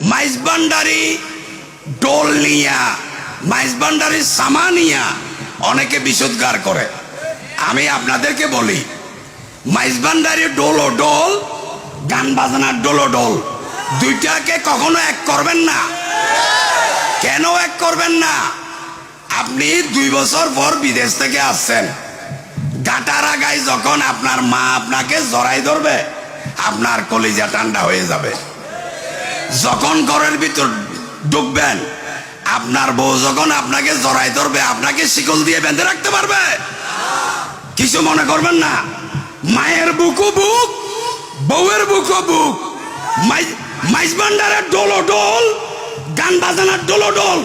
মাইজবান্ডারি ডোল নিয়া মাইজবান্ডারি সামা নিয়া অনেকে বিশুদ্ধার করে। আমি আপনাদেরকে বলি মাইজবান্ডারি ডোল ডোল গান বাজনার ডোল ডোল দুইটাকে কখনো এক করবেন না। কেন এক করবেন না? আপনি দুই বছর পর বিদেশ থেকে আসছেন। গাটারা গাই যখন আপনার মা আপনাকে জড়াই ধরবে, আপনার কলিজা ঠান্ডা হয়ে যাবে। যখন ঘরের ভিতর ঢুকবেন আপনার বউ যখন আপনাকে জড়াই ধরবে, আপনাকে শিকল দিয়ে বেঁধে রাখতে পারবে। কিছু মনে করবেন না। মায়ের বুকু বুক, বউয়ের বুকু বুক। মাইজ ভান্ডারের ডোলো ডোল, গান বাজানোর ডোলো ডোল।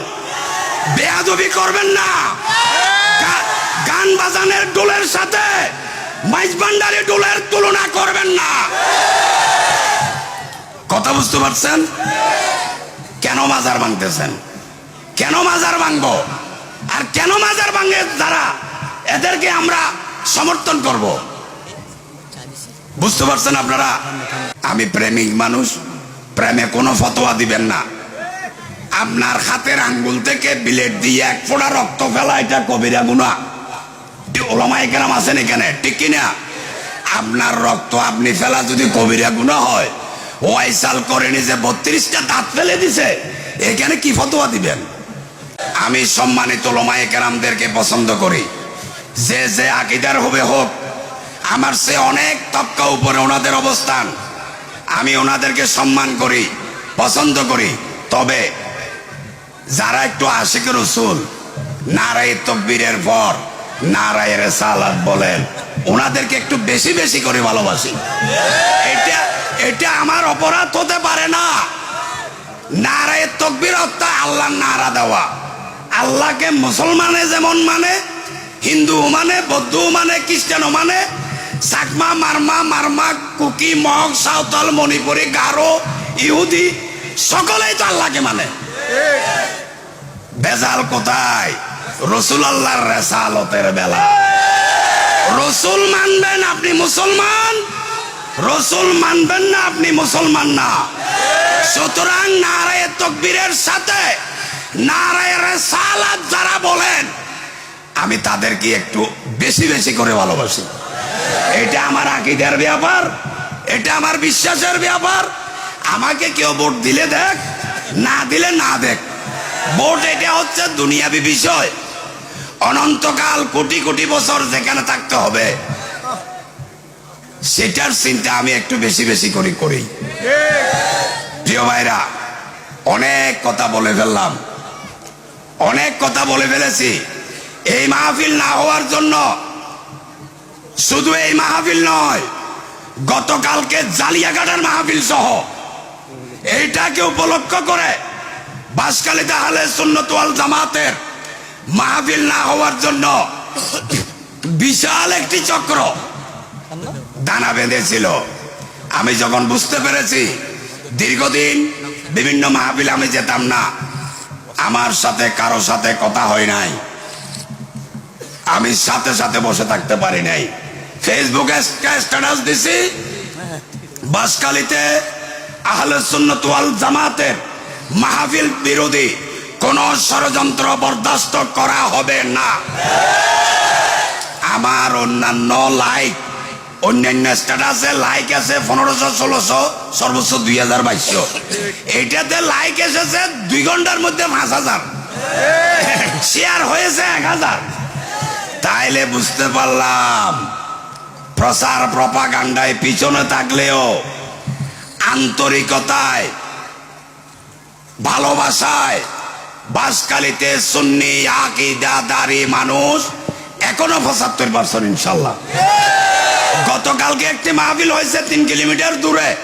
বেয়াদবি করবেন না। গান বাজানের ডোলের সাথে মাইজ ভান্ডারের ডোলের তুলনা করবেন না। কথা বুঝতে পারছেন? কেন মাজার ভাঙতেছেন? কেন মাজার ভাঙবো? আর কেন মাজার ভাঙে যারা? এদেরকে আমরা সমর্থন করব। বুঝতে পারছেন আপনারা? আমি প্রেমিক মানুষ, প্রেমে কোনো ফতোয়া দিবেন না। আপনার হাতের আঙ্গুল থেকে বিলেট দিয়ে এক ফোঁটা রক্ত ফেলা, এটা কবিরা গুণা ওলামাই কেরাম আছেন এখানে? ঠিক কিনা? আপনার রক্ত আপনি ফেলা যদি কবিরা গুণা হয় ওয়াইসাল করে নিজে বত্রিশটা দাঁত ফেলে দিছে। এখানে কি ফতোয়া দিবেন? আমি সম্মানিত লোমায় কেরামদেরকে পছন্দ করি। যে যে আকিদার হবে হোক, আমার সে অনেক তপকা উপরে ওনাদের অবস্থান। আমি ওনাদেরকে সম্মান করি, পছন্দ করি। তবে যারা একটু আশিক রসুল, নারায় তকবীরের পর নারায়ের সালাদ বলেন, ওনাদেরকে একটু বেশি বেশি করে ভালোবাসি। এটা এটা আমার অপরাধ হতে পারে না। নারায়ের তকবীর অর্থ আল্লাহ নারা দেওয়া। আল্লাহকে মুসলমানে যেমন মানে হিন্দু মানে বৌদ্ধ মানে খ্রিস্টানও মানে চাকমা, মারমা মারমা, কুকি, মগ, সাঁওতাল, মণিপুরি, গারো, ইহুদি, সকলেই তো আল্লাহকে মানে। বেজাল কোথায়? রসুল আল্লাহর রেসালতের বেলা। রসুল মানবেন, আপনি মুসলমান। রসুল মানবেন না, আপনি মুসলমান না। সুতরাং নারায় তকবীরের সাথে, নারায় রেসালাত যারা বলেন, আমি তাদেরকে একটু বেশি বেশি করে ভালোবাসি। এটা আমার আকিদার ব্যাপার, এটা আমার বিশ্বাসের ব্যাপার। আমাকে কেউ ভোট দিলে দেখ, না দিলে না দেখ। ভোট এটা হচ্ছে দুনিয়াবি বিষয়। অনন্তকাল কোটি কোটি বছর যেখানে থাকতে হবে। সেটার চিন্তা আমি একটু বেশি বেশি করে করি। প্রিয় ভাইরা, অনেক কথা বলে ফেললাম। অনেক কথা বলে ফেলেছি। এই মাহফিল না হওয়ার জন্য শুধু এই মাহফিল নয়, গতকালকে জালিয়াঘাটের মাহফিল সহ এইটাকে উপলক্ষ করে বাসকালিতে আহলে সুন্নতওয়াল জামাতের মাহফিল না হওয়ার জন্য বিশাল একটি চক্র দানা বেঁধেছিল। আমি যখন বুঝতে পেরেছি, দীর্ঘদিন বিভিন্ন মাহফিল আমি যেতাম না। আমার সাথে, কারও সাথে কথা হয় নাই। আমি সাথে সাথে বসে থাকতে পারি নাই। ফেসবুকে স্ট্যাটাস দিছি? বাসকালিতে আহলে সুন্নত ওয়াল জামাতের মাহফিল বিরোধী কোন ষড়যন্ত্র বরদাস্ত করা হবে না। আমার অন্যান্য লাইক অন্যান্য স্ট্যাটাসে লাইক আছে পনেরোশো, ষোলোশো, সর্বোচ্চ দুই হাজার বাইশশো। এটাতে লাইক এসেছে দুই ঘণ্টার মধ্যে পাঁচ হাজার। শেয়ার হয়েছে এক হাজার। তাইলে বুঝতে পারলাম, প্রচার প্রপাগান্ডায় পিছনে থাকলেও আন্তরিকতায়, ভালোবাসায় বাসকালিতে সুন্নি, আকিদাদারি মানুষ এখনও পঁচাত্তর পার্সেন্ট ইনশাল্লাহ। গতকালকে একটি মাহফিল হয়েছে তিন কিলোমিটার দূরে।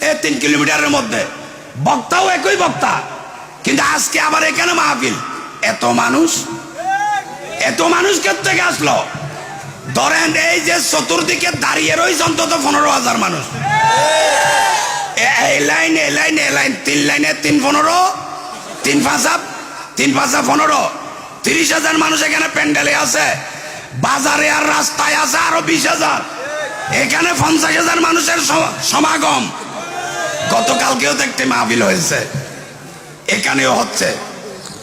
এ তিন কিলোমিটারের মধ্যে। বক্তাও একই বক্তা। কিন্তু আজকে আবার এখানে মাহফিল? এত মানুষ? এত মানুষ থেকে আসলো? ধরেন এই যে চতুর্দিকে দাঁড়িয়ে রয়েছে অন্তত পনেরো হাজার মানুষ। এ- এই লাইন এই লাইন এই লাইন, তিন লাইনে তিন পনেরো, তিন পাঁচা তিন পাঁচা পনেরো। তিরিশ হাজার মানুষ এখানে প্যান্ডেলে আছে। বাজারে আর রাস্তায় আছে আরও বিশ হাজার। এখানে পঞ্চাশ হাজার মানুষের সমাগম। গতকালকেও তো একটি মাহফিল হয়েছে। এখানেও হচ্ছে।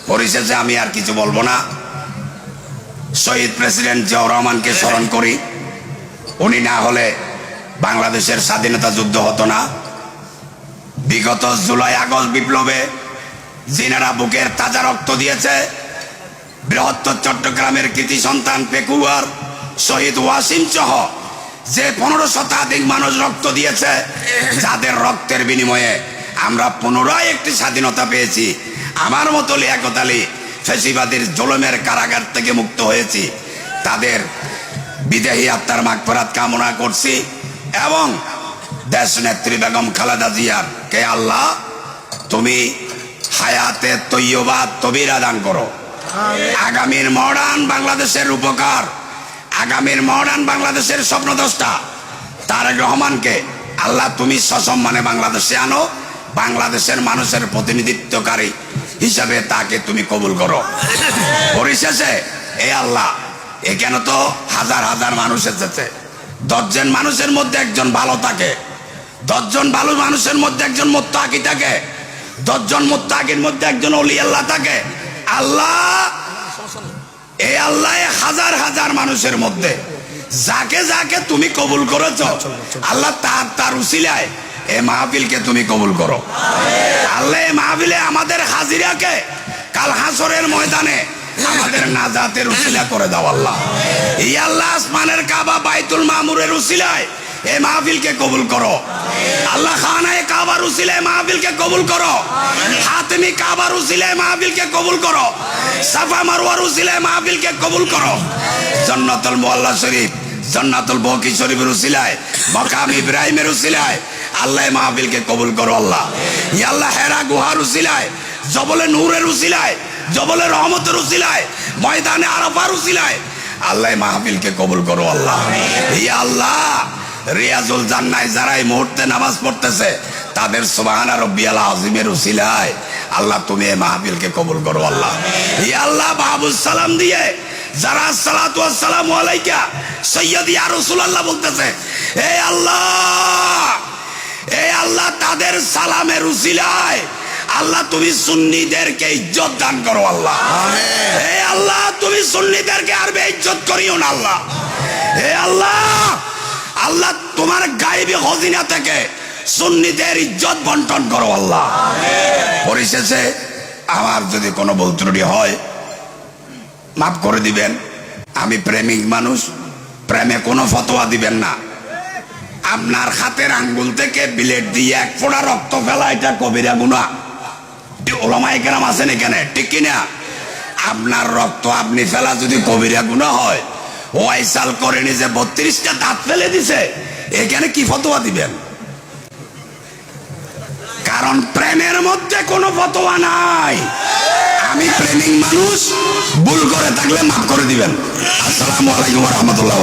পরিশেষে আমি আর কিছু বলব না। শহীদ প্রেসিডেন্ট জিয়াউর রহমানকে স্মরণ করি। উনি না হলে বাংলাদেশের স্বাধীনতা যুদ্ধ হতো না। বিগত জুলাই আগস্ট বিপ্লবে জিনারা বুকের তাজা রক্ত দিয়েছে। বৃহত্তর চট্টগ্রামের কৃতি সন্তান পেকুয়ার শহীদ ওয়াসিম সহ যে পনেরো শতাধিক মানুষ রক্ত দিয়েছে, যাদের রক্তের বিনিময়ে আমরা পুনরায় একটি স্বাধীনতা পেয়েছি। আমার মতো লিয়াকত আলী ফেসিবাদীর জলমের কারাগার থেকে মুক্ত হয়েছি। তাদের বিদেহী আত্মার মাগফরাত কামনা করছি এবং দেশ নেত্রী বেগম খালেদা জিয়ার কে আল্লাহ, তুমি হায়াতে তৈয়বা তবিরা দান করো। আগামীর মডার্ন বাংলাদেশের উপকার আগামীর মডার্ন বাংলাদেশের স্বপ্নদ্রষ্টা তারেক রহমানকে আল্লাহ তুমি সসম্মানে বাংলাদেশে আনো বাংলাদেশের মানুষের প্রতিনিধিত্বকারী হিসাবে তাকে তুমি কবুল করো। পরিশেষে এ আল্লাহ এখানে তো হাজার হাজার মানুষ এসেছে। দশজন মানুষের মধ্যে একজন ভালো থাকে দশজন ভালো মানুষের মধ্যে একজন মোত্তাকি থাকে দশজন মোত্তাকির মধ্যে একজন অলি আল্লাহ থাকে। আল্লাহ এই আল্লাহ হাজার হাজার মানুষের মধ্যে। যাকে যাকে তুমি কবুল করেছ, আল্লাহ তার তার এ মাহফিলকে তুমি কবুল করো। আল্লাহ মাহফিলে আমাদের হাজিরাকে কাল হাসরের ময়দানে আমাদের নাজাতের উসিলা করে দাও আল্লাহ। এই আল্লাহ আসমানের কাবা বাইতুল মামুরের উসিলায় এ মাহফিলকে কবুল করো। আল্লাহ খানায় কাবার উসিলায় মাহফিলকে কবুল করো। হাতমি কাবার উসিলায় মাহফিলকে কবুল করো। সাফা মারওয়ার উসিলায় মাহফিলকে কবুল করো। জান্নাতুল মোয়াল্লা শরীফ জান্নাতুল বকি শরীফের উসিলায় মকাম ইব্রাহিমের উসিলায় আল্লাহ এ মাহফিলকে কবুল করো আল্লাহ। ইয়া আল্লাহ হেরা গুহার উসিলায় জবলে নূরের উসিলায় জবলে রহমতের উসিলায় ময়দানে আরাফার উসিলায় আল্লাহ এ মাহফিলকে কবুল করো আল্লাহ। ইয়া আল্লাহ রিয়াজুল জান্নায় যারা এই মুহূর্তে নামাজ পড়তেছে তাদের সুবহানা রব্বিয়াল আজিমের উসিলায় আল্লাহ তুমি এই মাহফিলকে কবুল করো আল্লাহ। আল্লাহ বাবুল সালাম দিয়ে যারা সালাতু আলাইকা সৈয়দ রাসূলুল্লাহ বলতেছে হে আল্লাহ এই আল্লাহ তাদের সালামের উসিলায় আল্লাহ তুমি সুন্নিদেরকে ইজ্জত দান করো আল্লাহ। হে আল্লাহ তুমি সুন্নিদেরকে আর ইজ্জত করিও না আল্লাহ। হে আল্লাহ আল্লাহ তোমার গায়েবী হজিনা থেকে সুন্নিদের ইজ্জত বন্টন করো, আল্লাহ। পরিশেষে আমার যদি কোনো ভুল ত্রুটি হয়, মাফ করে দিবেন। আমি প্রেমিক মানুষ, প্রেমে কোনো ফতোয়া দিবেন না। আপনার হাতের আঙ্গুল থেকে বিলেট দিয়ে এক ফোঁটা রক্ত ফেলা, এটা কবিরা গুণা। ওলামাই কেরাম আছেন এখানে, ঠিক কিনা? আপনার রক্ত আপনি ফেলা যদি কবিরা গুণা হয় ওয়াইসাল করেনি যে বত্রিশটা দাঁত ফেলে দিছে। এখানে কি ফতোয়া দিবেন? কারণ প্রেমের মধ্যে কোনো ফতোয়া নাই। আমি প্রেমিক মানুষ, ভুল করে থাকলে মাফ করে দিবেন। আসসালামু আলাইকুম রহমতুল্লাহ